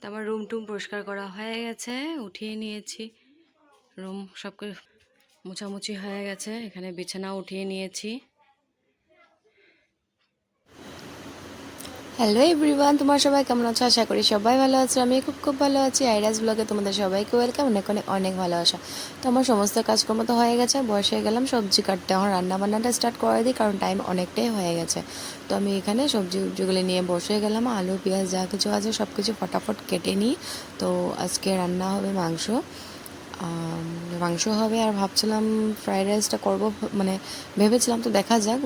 তো আমার রুম টুম পরিষ্কার করা হয়ে গেছে, উঠিয়ে নিয়েছি। রুম সব মোছামুছি হয়ে গেছে, এখানে বিছানা উঠিয়ে নিয়েছি। হ্যালো এভরিওয়ান তোমার সবাই কেমন আছো? আশা করি সবাই ভালো আছো। আমি খুব খুব ভালো আছি। আইরাস ব্লগে তোমাদের সবাইকে ওয়েলকাম অনেক অনেক অনেক ভালোবাসা। তো আমার সমস্ত কাজকর্ম তো হয়ে গেছে। বসে গেলাম সবজি কাটতে। আমার রান্না বান্নাটা স্টার্ট করে দিই, কারণ টাইম অনেকটাই হয়ে গেছে। তো আমি এখানে সবজি উবজিগুলো নিয়ে বসে গেলাম। আলু, পেঁয়াজ যা কিছু আছে সব কিছু ফটাফট কেটে নিই। তো আজকে রান্না হবে মাংস। মাংস হবে আর ভাবছিলাম ফ্রাইড রাইসটা করব মানে ভেবেছিলাম তো দেখা যাক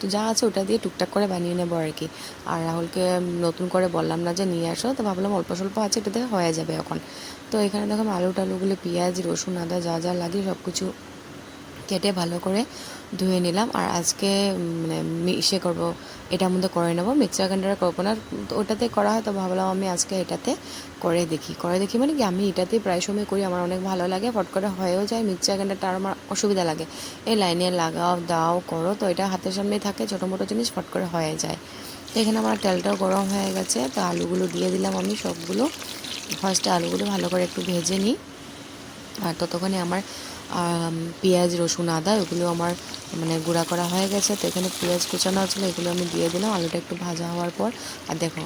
তো যা আছে ওটা দিয়ে টুকটাক করে বানিয়ে নেব আর কি। আর রাহুলকে নতুন করে বললাম না যে নিয়ে আসো, তো ভাবলাম অল্প স্বল্প আছে, এটাতে হয়ে যাবে এখন। তো এখানে দেখো আলু টালুগুলো পেঁয়াজ, রসুন, আদা যা যা লাগে সব কিছু কেটে ভালো করে ধুয়ে নিলাম। আর আজকে মানে ইসে করব, এটার মধ্যে করে নেব। মিক্সার গ্রাইন্ডারে করব না, ওটাতে করা হয় তো ভাবলাম আমি আজকে এটাতে করে দেখি। করে দেখি মানে কি, আমি এটাতেই প্রায় সময় করি, আমার অনেক ভালো লাগে, ফট করে হয়েও যায়। মিক্সার গ্রাইন্ডারটা আর আমার অসুবিধা লাগে। এই লাইনে লাগাও, দাও, করো তো, এটা হাতের সামনেই থাকে, ছোটো মোটো জিনিস ফট করে হয়ে যায়। তো এখানে আমার তেলটাও গরম হয়ে গেছে, তো আলুগুলো দিয়ে দিলাম আমি সবগুলো। ফার্স্টে আলুগুলো ভালো করে একটু ভেজে নিই। আর ততক্ষণে আমার পেঁয়াজ, রসুন, আদা এগুলো আমার মানে গুঁড়া করা হয়ে গেছে। তো এখানে পেঁয়াজ কুচানো ছিল, এগুলো আমি দিয়ে দিলাম। আলুটা একটু ভাজা হওয়ার পর, আর দেখো,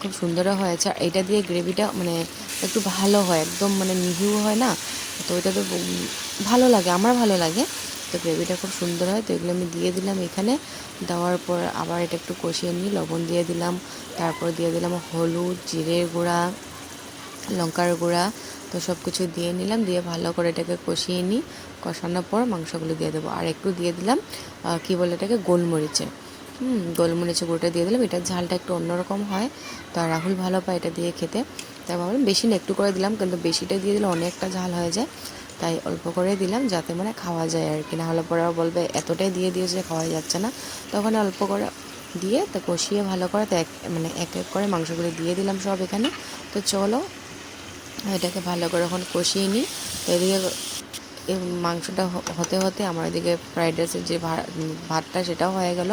খুব সুন্দরও হয়েছে। আর এটা দিয়ে গ্রেভিটা মানে একটু ভালো হয়, একদম মানে মিহিও হয় না। তো এটা তো ভালো লাগে, আমার ভালো লাগে। তো গ্রেভিটা খুব সুন্দর হয়, তো এগুলো আমি দিয়ে দিলাম এখানে। দেওয়ার পর আবার এটা একটু কষিয়ে নিই, লবণ দিয়ে দিলাম। তারপর দিয়ে দিলাম হলুদ, জিরের গুঁড়া। লঙ্কার গুঁড়া, তো সব কিছু দিয়ে নিলাম, দিয়ে ভালো করে এটাকে কষিয়ে নিই। কষানোর পর মাংসগুলো দিয়ে দেবো। আর একটু দিয়ে দিলাম কি বলে এটাকে? গোলমরিচে। হুম, গোলমরিচের গুঁড়োটা দিয়ে দিলাম। এটার ঝালটা একটু অন্যরকম হয়। তো রাহুল ভালো পায় এটা দিয়ে খেতে। তাই ভাবলাম বেশি না, একটু করে দিলাম, কিন্তু বেশিটা দিয়ে দিলে অনেকটা ঝাল হয়ে যায়। তাই অল্প করে দিলাম, যাতে মানে খাওয়া যায় আর কি। না হলে পরে বলবে, এতটাই দিয়ে দিয়েছে খাওয়া যাচ্ছে না। তখন অল্প করে দিয়ে তো কষিয়ে ভালো করে তো এক মানে এক এক করে মাংসগুলো দিয়ে দিলাম সব এখানে। তো চলো এটাকে ভালো করে এখন কষিয়ে নিই। তো এদিকে মাংসটা হতে হতে আমার এদিকে ফ্রাইড রাইসের যে ভাতটা সেটাও হয়ে গেল।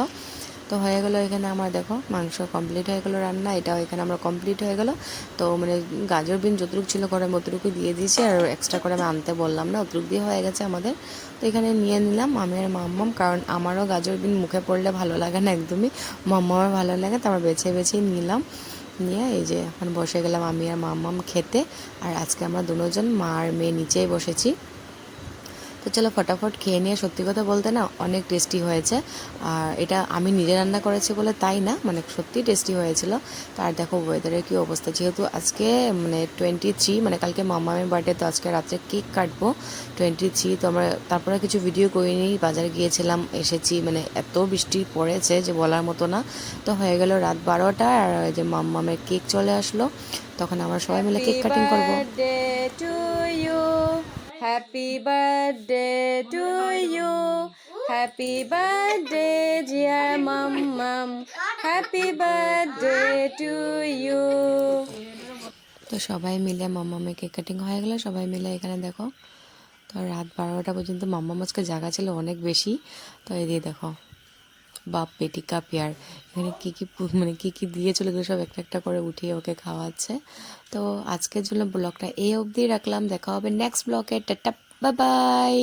তো হয়ে গেল এখানে আমার দেখো মাংস কমপ্লিট হয়ে গেলো রান্না। এটাও এখানে আমার কমপ্লিট হয়ে গেল। তো মানে গাজর বিন যতটুকু ছিল করে অতটুকু দিয়ে দিয়েছি। আর এক্সট্রা করে আমি আনতে বললাম না, অতটুকু দিয়ে হয়ে গেছে আমাদের। তো এখানে নিয়ে নিলাম আমি আর মাম্মাম, কারণ আমারও গাজর বিন মুখে পড়লে ভালো লাগে না একদমই। মাম্মামের ভালো লাগে তারপর বেছে বেছে নিলাম। নিয়ে এই যে এখন বসে গেলাম আমি আর মাম্মাম খেতে। আর আজকে আমরা দুজন মা আর মেয়ে নিচেই বসেছি। তো চলো ফটাফট খেয়ে নিয়ে সত্যি কথা বলতে না অনেক টেস্টি হয়েছে। আর এটা আমি নিজে রান্না করেছি বলে তাই না মানে সত্যি টেস্টি হয়েছিল। তো আর দেখো ওয়েদারের কী অবস্থা, যেহেতু আজকে মানে টোয়েন্টি থ্রি মানে কালকে মামামের বার্থডে তো আজকে রাত্রে কেক কাটবো। টোয়েন্টি থ্রি তো আমরা তারপরে কিছু ভিডিও করিনি, বাজারে গিয়েছিলাম, এসেছি মানে এত বৃষ্টি পড়েছে যে বলার মতো না। তো হয়ে গেল রাত বারোটা, আর যে মাম্মামের কেক চলে আসলো। তখন আমরা সবাই মিলে কেক কাটিং করব। Birthday to you. Happy birthday, dear mom, mom. Happy birthday to you. তো সবাই মিলে মাম্মামে কেক কাটিং হয়ে গেলো সবাই মিলে এখানে দেখো তো রাত বারোটা পর্যন্ত মাম্মা আজকে জায়গা ছিল অনেক বেশি তো এই দিয়ে দেখো বাপ পেটি কাপিয়ার পেয়ার। এখানে কী কী মানে কী কী দিয়েছিল এগুলো সব একটা একটা করে উঠিয়ে ওকে খাওয়াচ্ছে। তো আজকের জন্য ব্লগটা এই অবধি রাখলাম। দেখা হবে নেক্সট ব্লগে। Tata bye